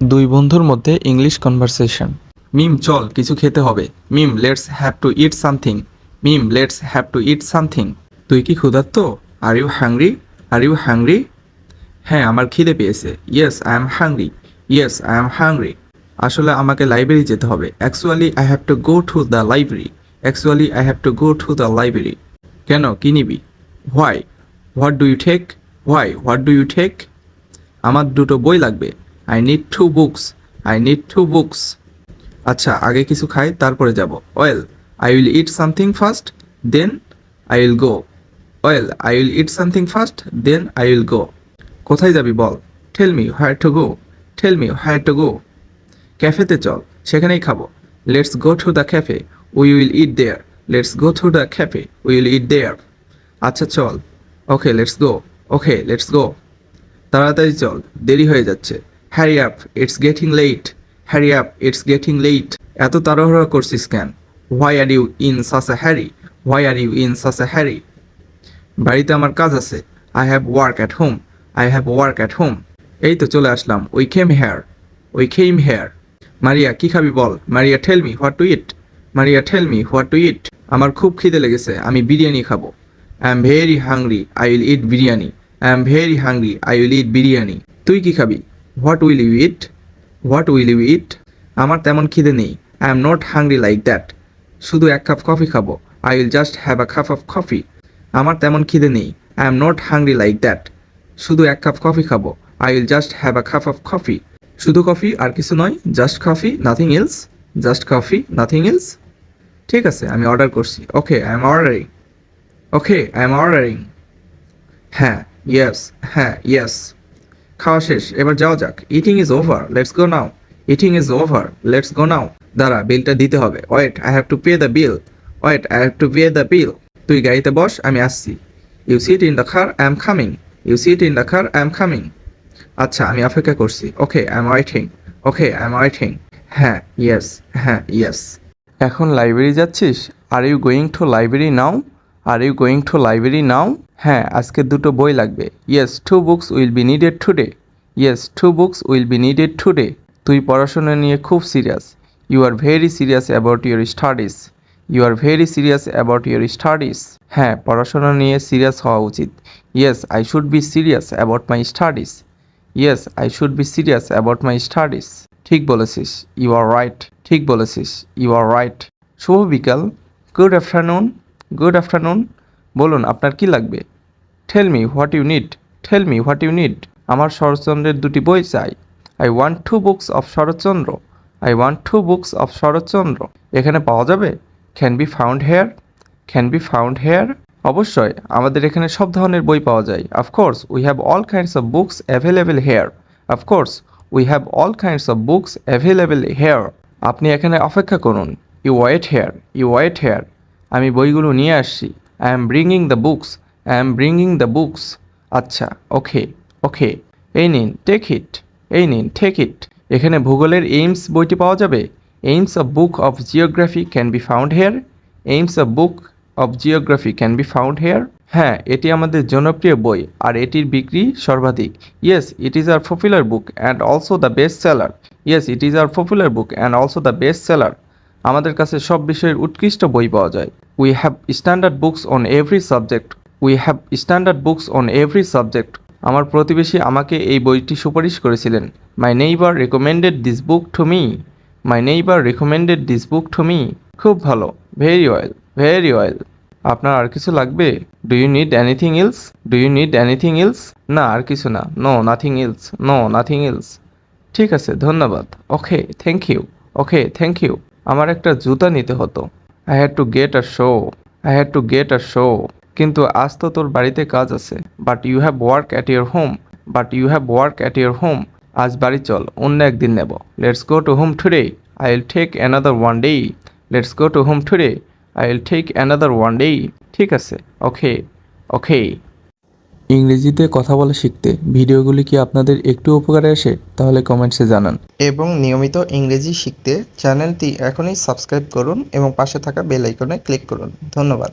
দুই বন্ধুর মধ্যে ইংলিশ কনভারসেশন মিম, চল, কিছু খেতে হবে। মিম let's have to eat something hmm let's have to eat something তুই কি ক্ষুধার্ত? Are you hungry are you hungry হ্যাঁ আমার খিদে পেয়েছে। Yes I am hungry yes I am hungry আসলে আমাকে লাইব্রেরি যেতে হবে। Actually I have to go to the library actually I have to go to the library কেন? কি নিবি? Why what do you take why what do you take আমার দুটো বই লাগবে। I need two books I need two books আচ্ছা আগে কিছু খাই, তারপরে যাব। Well I will eat something first then I will go well I will eat something first then I will go কোথায় যাবি বল? Tell me where to go tell me where to go ক্যাফেতে চল, সেখানেই খাব। Let's go to the cafe we will eat there let's go to the cafe we will eat there আচ্ছা চল। Okay let's go okay let's go তাড়াতাড়ি চল, দেরি হয়ে যাচ্ছে। Hurry up it's getting late hurry up it's getting late এত তাড়াহুড়া করছিস কেন? Why are you in such a hurry why are you in such a hurry বাড়িতে আমার কাজ আছে। I have work at home I have work at home এই তো চলে আসলাম we came here we came here Maria, কি খাবি বল? Maria tell me what to eat Maria tell me what to eat আমার খুব খিদে লেগেছে, আমি বিরিয়ানি খাব। I am very hungry I will eat biryani I am very hungry I will eat biryani তুই কি খাবি? What will you eat? What will you eat? আমার তেমন খিদে নেই। I am not hungry like that. শুধু এক কাপ কফি খাব। I will just have a cup of coffee. আমার তেমন খিদে নেই। I am not hungry like that. শুধু এক কাপ কফি খাব। I will just have a cup of coffee. শুধু কফি আর কিছু নয়, just coffee nothing else just coffee nothing else ঠিক আছে, আমি অর্ডার করছি। Okay, I am ordering. Okay, I am ordering. হ্যাঁ ইয়েস হ্যাঁ ইয়েস খাওয়া শেষ, এবার যাওয়া যাক। Eating is over let's go now eating is over let's go now দাঁড়া বিলটা দিতে হবে। Wait I have to pay the bill wait I have to pay the bill তুই গাড়িতে বস, আমি আসছি। You sit in the car I am coming you sit in the car I am coming আচ্ছা আমি অপেক্ষা করছি। Okay I am waiting okay I am waiting হ্যাঁ ইয়েস হ্যাঁ ইয়েস এখন লাইব্রেরি যাচ্ছিস? Are you going to library now are you going to library now হ্যাঁ আজকে দুটো বই লাগবে। Yes two books will be needed today yes two books will be needed today তুই পড়াশোনা নিয়ে খুব serious you are very serious about your studies you are very serious about your studies হ্যাঁ পড়াশোনা নিয়ে সিরিয়াস হওয়া উচিত। Yes I should be serious about my studies yes I should be serious about my studies ঠিক বলেছিস। You R right ঠিক বলেছিস। You R right শুভ বিকাল। গুড আফটারনুন গুড আফটারনুন বলুন, আপনার কি লাগবে? Tell me what you need tell me what you need আমার শরৎচন্দ্রের দুটি বই চাই। I want two books of Saratchandra. I want two books of Saratchandra. এখানে পাওয়া যাবে? Can be found here can be found here অবশ্যই, আমাদের এখানে সব ধরনের বই পাওয়া যায়। Of course we have all kinds of books available here of course we have all kinds of books available here আপনি এখানে অপেক্ষা করুন। You wait here you wait here আমি বইগুলো নিয়ে আসছি। I am bringing the books I am bringing the books আচ্ছা okay ওকে এই নিন টেক ইট এই নিন টেক ইট এখানে ভূগোলের এইমস বইটি পাওয়া যাবে? Aims of book of geography can be found here? Aims of book of geography can be found here? হ্যাঁ এটি আমাদের জনপ্রিয় বই, আর এটির বিক্রি সর্বাধিক। Yes it is our popular book and also the best seller yes it is our popular book and also the best seller আমাদের কাছে সব বিষয়ের উৎকৃষ্ট বই পাওয়া যায়। We have standard books on every subject we have standard books on every subject আমার প্রতিবেশী আমাকে এই বইটি সুপারিশ করেছিলেন। My neighbour recommended this book to me my neighbour recommended this book to me খুব ভালো। ভেরি ওয়েল ভেরি ওয়েল আপনার আর কিছু লাগবে? Do you need anything else do you need anything else না, আর কিছু না। No nothing else no nothing else ঠিক আছে, ধন্যবাদ। Okay thank you okay thank you আমার একটা জুতা নিতে হতো। I had to get a shoe I had to get a shoe কিন্তু আজ তো তোর বাড়িতে কাজ আছে। But you have work at your home but you have work at your home আজ বাড়ি চল, অন্য একদিন নেব। Let's go to home today I will take another one day let's go to home today I will take another one day ঠিক আছে। ওকে ওকে ইংরেজিতে কথা বলা শিখতে ভিডিওগুলি কি আপনাদের একটু উপকারে আসে? তাহলে কমেন্টসে জানান। এবং নিয়মিত ইংরেজি শিখতে চ্যানেলটি এখনই সাবস্ক্রাইব করুন এবং পাশে থাকা বেল আইকনে ক্লিক করুন। ধন্যবাদ।